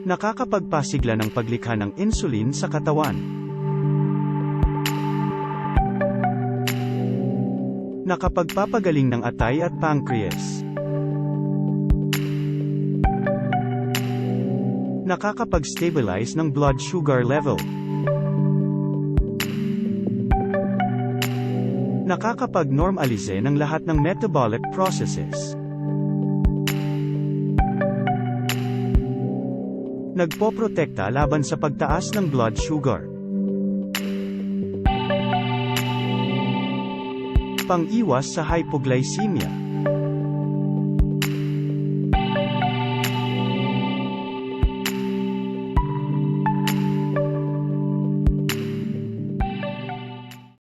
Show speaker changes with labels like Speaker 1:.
Speaker 1: Nakakapagpasigla ng paglikha ng insulin sa katawan. Nakapagpapagaling ng atay at pancreas. Nakakapag-stabilize ng blood sugar level. Nakakapag-normalize ng lahat ng metabolic processes. Nagpoprotekta laban sa pagtaas ng blood sugar. Pang-iwas sa hypoglycemia.